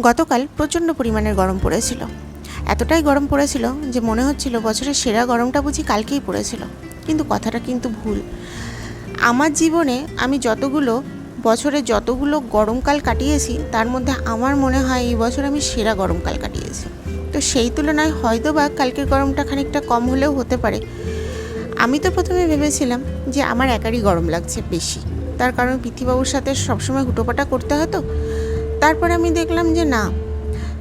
গতকাল প্রচণ্ড পরিমাণের গরম পড়েছিল। এতটাই গরম পড়েছিল যে মনে হচ্ছিল বছরের সেরা গরমটা বুঝি কালকেই পড়েছিল। কিন্তু কথাটা কিন্তু ভুল। আমার জীবনে আমি যতগুলো, বছরে যতগুলো গরমকাল কাটিয়েছি, তার মধ্যে আমার মনে হয় এই বছর আমি সেরা গরমকাল কাটিয়েছি। তো সেই তুলনায় হয়তো বা কালকের গরমটা খানিকটা কম হলেও হতে পারে। আমি তো প্রথমে ভেবেছিলাম যে আমার একারই গরম লাগছে বেশি। তার কারণ পৃথিবাবুর সাথে সবসময় হুটোপাটা করতে হতো। তারপর আমি দেখলাম যে না,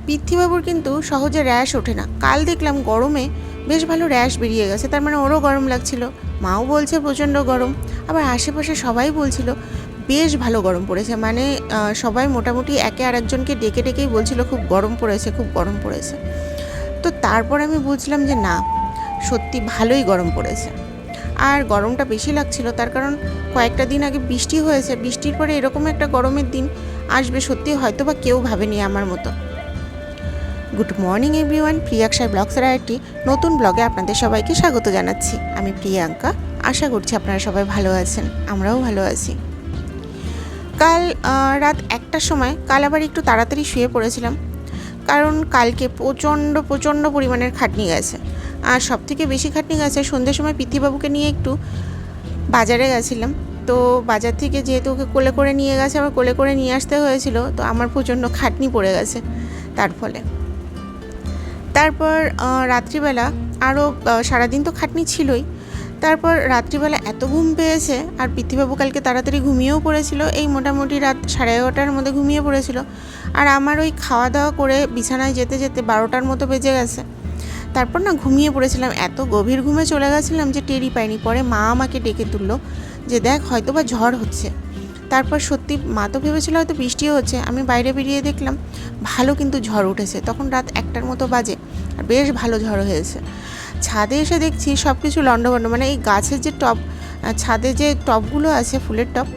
পৃথ্বীবাবুর কিন্তু সহজে র্যাশ ওঠে না। কাল দেখলাম গরমে বেশ ভালো র্যাশ বেরিয়ে গেছে, তার মানে ওরও গরম লাগছিল। মাও বলছে প্রচণ্ড গরম, আবার আশেপাশে সবাই বলছিল বেশ ভালো গরম পড়েছে। মানে সবাই মোটামুটি একে আরেকজনকে ডেকে ডেকেই বলছিল খুব গরম পড়েছে, খুব গরম পড়েছে। তো তারপর আমি বুঝলাম যে না, সত্যি ভালোই গরম পড়েছে। আর গরমটা বেশি লাগছিল, তার কারণ কয়েকটা দিন আগে বৃষ্টি হয়েছে। বৃষ্টির পরে এরকম একটা গরমের দিন আসবে সত্যি হয়তো বা কেউ ভাবেনি আমার মতো। গুড মর্নিং এভরিওয়ান প্রিয়াক্ষায় ব্লগসের একটি নতুন ব্লগে আপনাদের সবাইকে স্বাগত জানাচ্ছি। আমি প্রিয়াঙ্কা, আশা করছি আপনারা সবাই ভালো আছেন, আমরাও ভালো আছি। কাল রাত একটার সময়, কাল আবার একটু তাড়াতাড়ি শুয়ে পড়েছিলাম, কারণ কালকে প্রচণ্ড প্রচণ্ড পরিমাণের খাটনি গেছে। আর সব থেকে বেশি খাটনি গেছে, সন্ধ্যের সময় পিথিবাবুকে নিয়ে একটু বাজারে গেছিলাম তো বাজার থেকে যেহেতু ওকে কোলে করে নিয়ে গেছে আমার কোলে করে নিয়ে আসতে হয়েছিল, তো আমার প্রচণ্ড খাটনি পড়ে গেছে তার ফলে। তারপর রাত্রিবেলা আরও সারাদিন তো খাটনি ছিলই। তারপর রাত্রিবেলা এত ঘুম পেয়েছে, আর পৃথিবাবু কালকে তাড়াতাড়ি ঘুমিয়েও পড়েছিল, এই মোটামুটি রাত সাড়ে এগারোটার মধ্যে ঘুমিয়ে পড়েছিল। আর আমার ওই খাওয়া দাওয়া করে বিছানায় যেতে যেতে বারোটার মতো বেজে গেছে। তারপর না ঘুমিয়ে পড়েছিলাম, এত গভীর ঘুমে চলে গেছিলাম যে টেরি পাইনি। পরে মা আমাকে ডেকে তুললো। যে দেখ হয়তো বা ঝড় হচ্ছে। তারপর সত্যি মা তো ভেবেছিল হয়তো বৃষ্টিও হচ্ছে। আমি বাইরে বেরিয়ে দেখলাম ভালো কিন্তু ঝড় উঠেছে। তখন রাত একটার মতো বাজে আর বেশ ভালো ঝড় হয়েছে। ছাদে এসে দেখছি সব কিছু লণ্ডভণ্ড। মানে এই গাছের যে আহ, ছাদে যে টবগুলো আছে ফুলের টব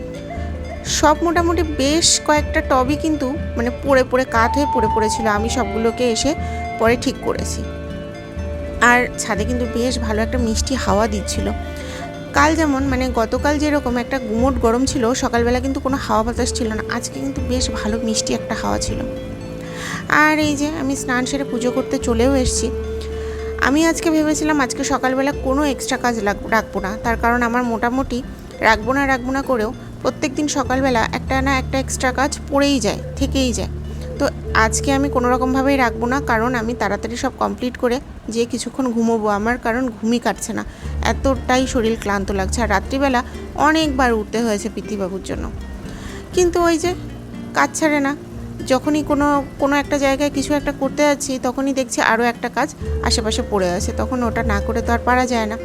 সব মোটামুটি বেশ কয়েকটা টবই কিন্তু মানে পড়ে পড়ে কাঠ হয়ে পড়ে পড়েছিল। আমি সবগুলোকে এসে পরে ঠিক করেছি। আর ছাদে কিন্তু বেশ ভালো একটা মিষ্টি হাওয়া দিচ্ছিল। কাল যেমন মানে গতকাল যেরকম একটা গুমোট গরম ছিল, সকালবেলা কিন্তু কোনো হাওয়া বাতাস ছিল না। আজকে কিন্তু বেশ ভালো মিষ্টি একটা হাওয়া ছিল। আর এই যে আমি স্নান সেরে পুজো করতে চলেও এসেছি। আমি আজকে ভেবেছিলাম আজকে সকালবেলা কোনো এক্সট্রা কাজ লাগ- রাখব না। তার কারণ আমার মোটামুটি রাখব না রাখব না করেও প্রত্যেক দিন সকালবেলা একটা না একটা এক্সট্রা কাজ পড়েই যায়, থেকেই যায়। তো আজকে আমি কোনো রকমভাবেই রাখব না, কারণ আমি তাড়াতাড়ি সব কমপ্লিট করে যে কিছুক্ষণ ঘুমোবো। আমার কারণ ঘুমই কাটছে না। এতটাই শরীর ক্লান্ত লাগছে। আর রাত্রিবেলা অনেকবার উঠতে হয়েছে পৃথিবাবুর জন্য। কিন্তু ওই যে কাজ ছাড়ে না। যখনই কোনো কোনো একটা জায়গায় কিছু একটা করতে যাচ্ছি, তখনই দেখছি আরও একটা কাজ আশেপাশে পড়ে আছে। তখন ওটা না করে তো আর পারা যায় না।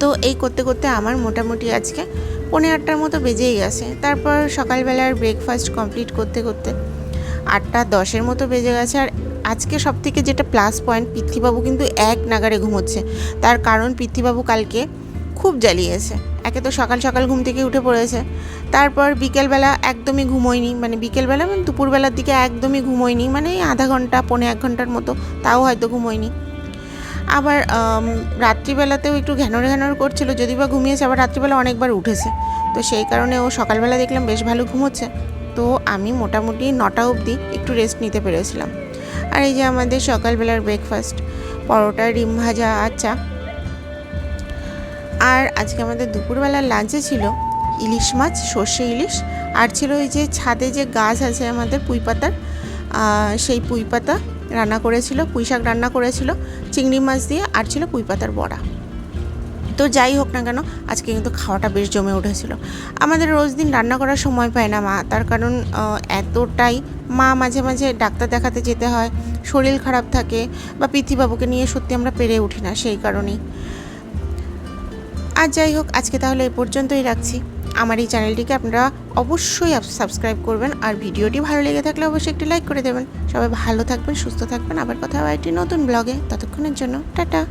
তো এই করতে করতে আমার মোটামুটি আজকে পনেরো আটটার মতো বেজেই গেছে। তারপর সকালবেলার ব্রেকফাস্ট কমপ্লিট করতে করতে আটটা দশের মতো বেজে গেছে। আর আজকে সব থেকে যেটা প্লাস পয়েন্ট পৃথ্বীবাবু কিন্তু এক নাগারে ঘুমোচ্ছে। তার কারণ পৃথ্বীবাবু কালকে খুব জ্বালিয়েছে। একে তো সকাল সকাল ঘুম থেকে উঠে পড়েছে। তারপর বিকেলবেলা একদমই ঘুমোয়নি। মানে বিকেলবেলা মানে দুপুরবেলার দিকে একদমই ঘুমোয়নি। মানে আধা ঘণ্টা, পৌনে এক ঘণ্টার মতো তাও হয়তো ঘুমোয়নি। আবার রাত্রিবেলাতেও একটু ঘ্যানর ঘ্যানর করছিল। যদি বা ঘুমিয়েছে, আবার রাত্রিবেলা অনেকবার উঠেছে। তো সেই কারণে ও সকালবেলা দেখলাম বেশ ভালো ঘুমোচ্ছে। তো আমি মোটামুটি নটা অবধি একটু রেস্ট নিতে পেরেছিলাম। আর এই যে আমাদের সকালবেলার ব্রেকফাস্ট পরোটা, ডিম ভাজা চা। আর আজকে আমাদের দুপুরবেলার লাঞ্চে ছিল ইলিশ মাছ, সর্ষে ইলিশ। আর ছিল ওই যে ছাদে যে গাছ আছে আমাদের পুঁই পাতার সেই পুঁই পাতা রান্না করেছিল, পুঁই শাক রান্না করেছিল, চিংড়ি মাছ দিয়ে, আর ছিল পুঁই পাতার বড়া। তো যাই হোক না কেন, আজকে কিন্তু খাওয়াটা বেশ জমে উঠেছিল। আমাদের রোজ দিন রান্না করার সময় পায় না মা, তার কারণ এতটাই মা মাঝে মাঝে ডাক্তার দেখাতে যেতে হয়, শরীর খারাপ থাকে বা পৃথিবাবুকে নিয়ে সত্যি আমরা পেরে উঠি না সেই কারণেই। আর যাই হোক, আজকে তাহলে এই পর্যন্তই রাখছি। আমার এই চ্যানেলটিকে আপনারা অবশ্যই সাবস্ক্রাইব করবেন আর ভিডিওটি ভালো লেগে থাকলে অবশ্যই একটি লাইক করে দেবেন। সবাই ভালো থাকবেন, সুস্থ থাকবেন। আবার কথা হবে একটি নতুন ব্লগে। ততক্ষণের জন্য, টাটা।